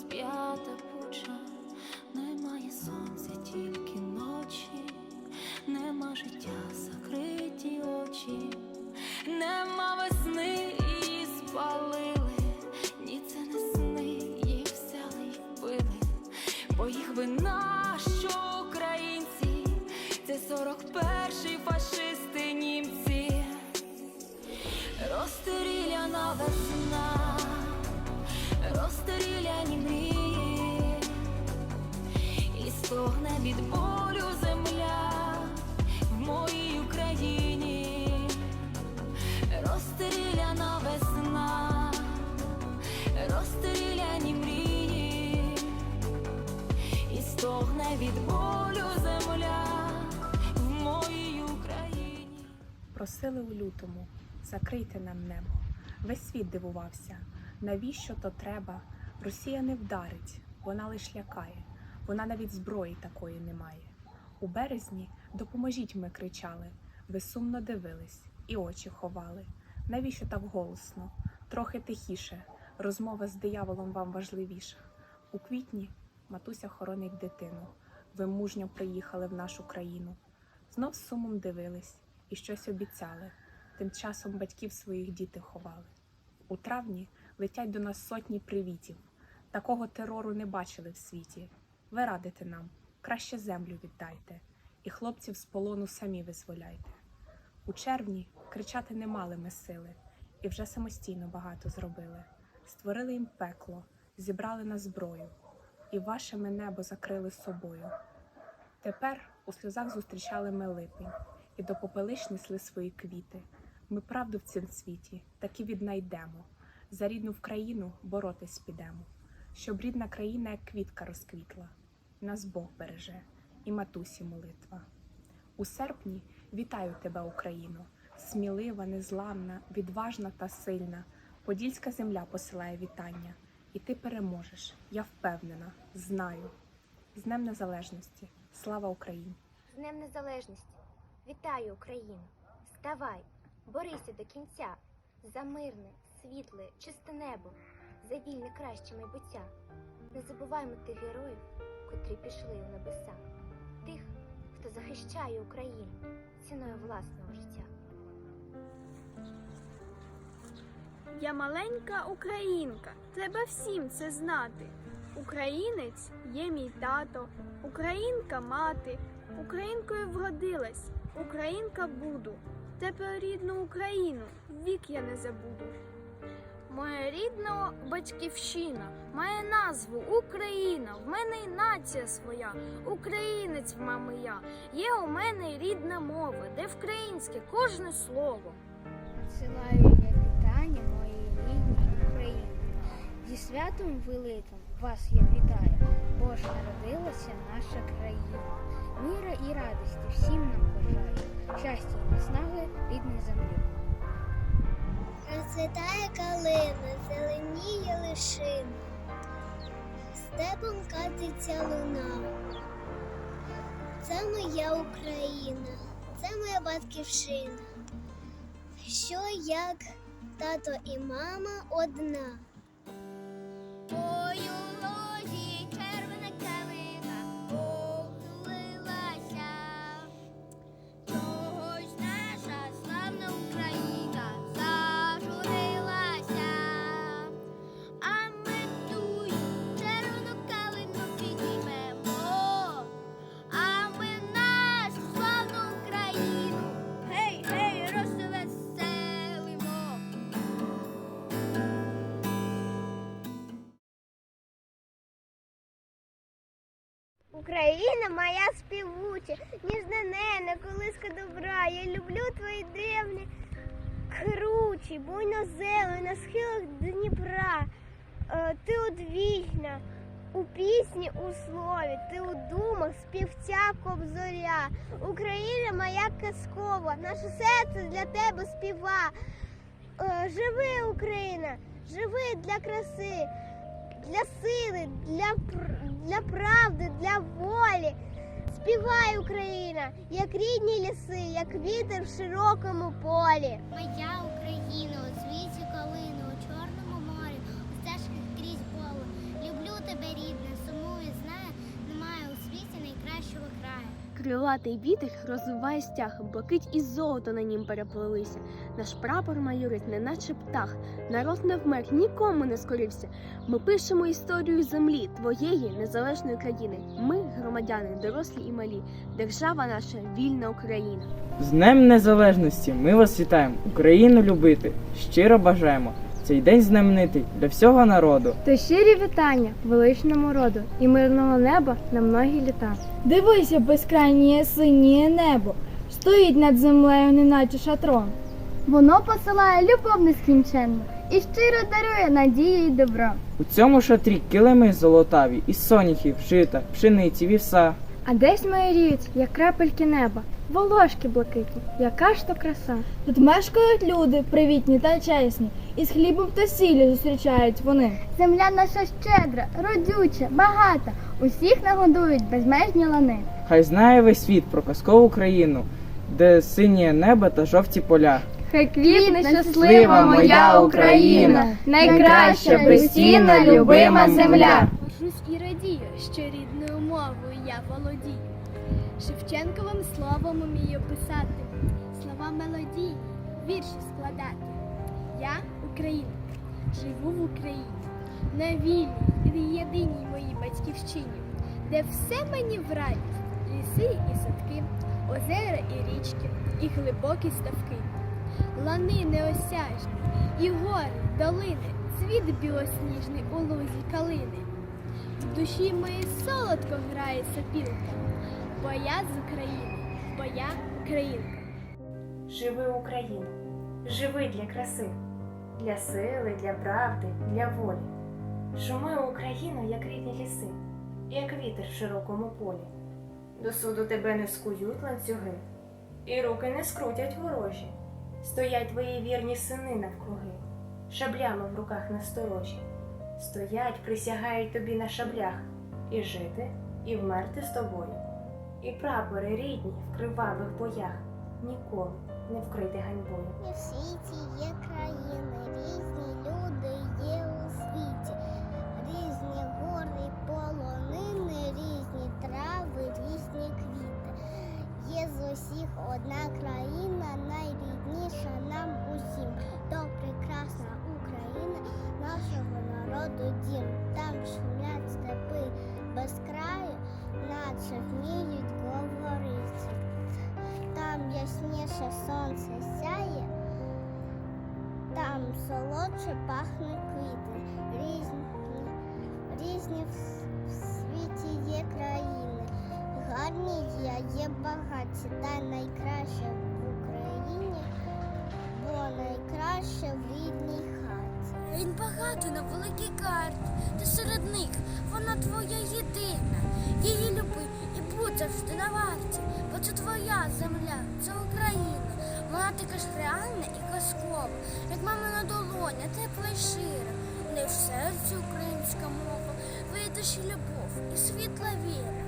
розп'ята пуча, немає сонця, тільки ночі, нема життя, закриті очі, нема весни, її спалили, ні, це не сни, їх взяли й вбили, бо їх вина, що українці, це 41-й фашисти німці. Розстріляна весна, від болю земля в моїй Україні, розстріляна весна, розстріляні мрії, і стогне від болю земля в моїй Україні. Просили у лютому, закрийте нам небо. Весь світ дивувався, навіщо то треба? Росія не вдарить, вона лиш лякає, вона навіть зброї такої не має. У березні допоможіть ми кричали, ви сумно дивились і очі ховали. Навіщо так голосно? Трохи тихіше, розмова з дияволом вам важливіша. У квітні матуся хоронить дитину. Ви мужньо приїхали в нашу країну. Знов сумом дивились і щось обіцяли. Тим часом батьків своїх діти ховали. У травні летять до нас сотні привітів. Такого терору не бачили в світі. Ви радите нам, краще землю віддайте, і хлопців з полону самі визволяйте. У червні кричати не мали ми сили, і вже самостійно багато зробили. Створили їм пекло, зібрали на зброю, і ваше ми небо закрили собою. Тепер у сльозах зустрічали ми липень, і до попелищ несли свої квіти. Ми правду в цім світі таки віднайдемо. За рідну в країну боротись підемо, щоб рідна країна, як квітка розквітла. Нас Бог береже, і матусі молитва. У серпні вітаю тебе, Україно, смілива, незламна, відважна та сильна. Подільська земля посилає вітання, і ти переможеш. Я впевнена, знаю. З Днем Незалежності. Слава Україні! З Днем Незалежності! Вітаю, Україну! Вставай, борися до кінця за мирне, світле, чисте небо, за вільне краще майбуття. Не забуваймо тих героїв, котрі пішли у небеса, тих, хто захищає Україну ціною власного життя. Я маленька українка, треба всім це знати. Українець є мій тато, українка мати, українкою вродилась, українка буду. Тепер рідну Україну вік я не забуду. Моя рідна батьківщина має назву Україна. В мене й нація своя, українець мами я. Є у мене рідна мова, де вкраїнське кожне слово. Надсилаю я вітання моїй рідній Україні. Зі святом великим вас я вітаю, бо ж народилася наша країна. Міра і радості всім нам бажаю, щастя і наснаги рідної землі. Розцвітає калина, зеленіє лишина, степом катиться луна. Це моя Україна, це моя батьківщина. Що як тато і мама одна. Ой, Україна моя співуча, ніжна нене, колиска добра. Я люблю твої древні кручі, буйно зелені на схилах Дніпра. Е, Ти одвічна у пісні, у слові, ти у думах співця кобзоря. Україна моя казкова, наше серце для тебе співа. Е, Живи, Україна, живи для краси, для сили, для для правди, для волі. Співай Україна, як рідні ліси, як вітер в широкому полі. Моя Україна у світі колини, у чорному морі, у стежках крізь поле. Люблю тебе, рідне, сумую, знаю, немає у світі найкращого краю. Крилатий вітер розвиває стяг, блакить і золото на нім переплилися. Наш прапор майорить, неначе птах. Народ не вмер, нікому не скорився. Ми пишемо історію землі, твоєї незалежної країни. Ми, громадяни, дорослі і малі. Держава наша вільна Україна. З Днем Незалежності ми вас вітаємо. Україну любити. Щиро бажаємо. Цей день знаменитий для всього народу. То щирі вітання величному роду і мирного неба на многі літа. Дивися, безкрайнє синє небо, стоїть над землею, неначе шатром. Воно посилає любов нескінченну і щиро дарує надію й добро. У цьому шатрі килими золотаві, із соняхів, жита, пшениці, вівса. А десь миріють, як крапельки неба, волошки блакитні, яка ж то краса. Тут мешкають люди, привітні та чесні, і з хлібом та сіллю зустрічають вони. Земля наша щедра, родюча, багата, усіх нагодують безмежні лани. Хай знає весь світ про казкову країну, де синє небо та жовті поля. Хай квітне щаслива моя Україна, найкраща, безцінна, любима земля. Горжусь і радію, що рідною мовою я володію. Шевченковим словом умію писати, слова мелодії, вірші складати. Я українка, живу в Україні, на вільній і єдиній моїй батьківщині, де все мені в радість, ліси і садки, озера і річки, і глибокі ставки, лани неосяжні, і гори, долини, цвіт білосніжний у лузі калини. В душі моїй солодко грає сопілка, бо я з України, бо я українка. Живи Україну, живи для краси, для сили, для правди, для волі. Шуми Україну, як рідні ліси, як вітер в широкому полі. До суду тебе не скують ланцюги, і руки не скрутять ворожі. Стоять твої вірні сини навкруги, шаблями в руках насторожі. Стоять, присягають тобі на шаблях, і жити, і вмерти з тобою. І прапори рідні в кривавих боях ніколи не вкрити ганьбою. Ясніше сонце сяє, там солодше пахнуть квіти. Різні, різні в, світі є країни. Гарні є, є багаті, та найкраще в Україні, бо найкраще в рідній хаті. Він багатий на великій карті, ти серед них, вона твоя єдина. Її люби і будь завжди на варті, бо це твоя земля, це Україна. Вона така ж реальна і казкова, як мамина долоня, тепла й шира. У неї в серці українська мова, вийдеш і любов, і світла віра.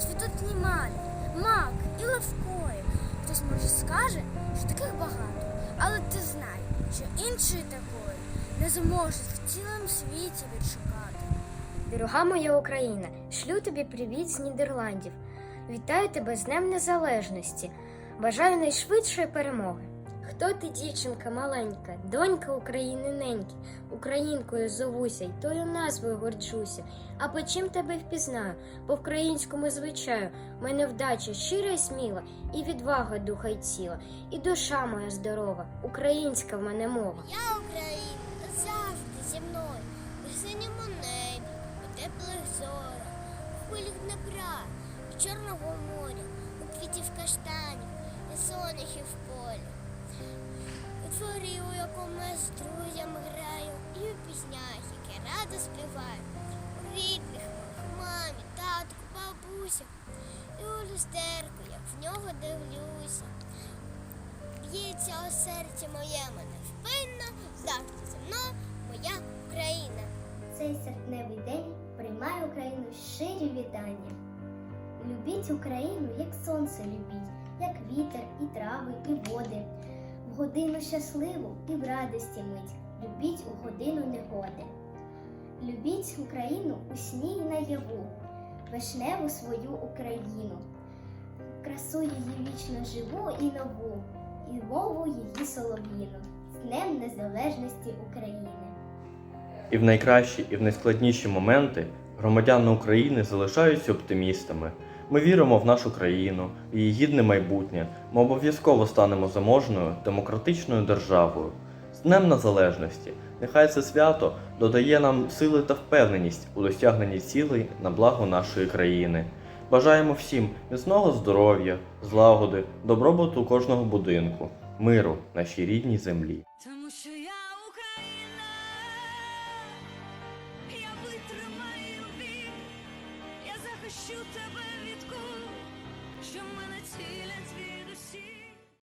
Цвітуть німалі, мак і левкої. Хтось може скаже, що таких багато, але ти знай, що іншої такої не зможеш в цілому світі відшукати. Дорога моя Україна, шлю тобі привіт з Нідерландів. Вітаю тебе з Днем Незалежності. Бажаю найшвидшої перемоги. Хто ти, дівчинка маленька, донька України неньки, українкою зовуся, й тою назвою горджуся. А по чим тебе впізнаю? По українському звичаю, в мене вдача щира й сміла, і відвага духа й тіла, і душа моя здорова, українська в мене мова. Я Україна завжди зі мною, у синьому небі, у теплих зорах, у хвилях Днепра, Чорного моря, у квітів каштанів і соняхів в полі. У дворі, у якому я з друзями граю, і у піснях, які радо співаю. У рідних моїх, мамі, татку, бабуся, і у люстерку, як в нього дивлюся. Б'ється у серці моєму невпинно, завжди зі мною моя Україна. Цей серпневий день приймає Україну щирі вітання. Любіть Україну, як сонце любіть, як вітер, і трави, і води. В годину щасливу і в радості мить. Любіть у годину негоди. Любіть Україну у сні й наяву, вишневу свою Україну. красу її вічно живу і нову, і мову її солов'їну, з Днем Незалежності України. І в найкращі, і в найскладніші моменти громадяни України залишаються оптимістами. Ми віримо в нашу країну, в її гідне майбутнє. Ми обов'язково станемо заможною демократичною державою. З Днем Незалежності! Нехай це свято додає нам сили та впевненість у досягненні цілей на благо нашої країни. Бажаємо всім міцного здоров'я, злагоди, добробуту кожного будинку, миру нашій рідній землі.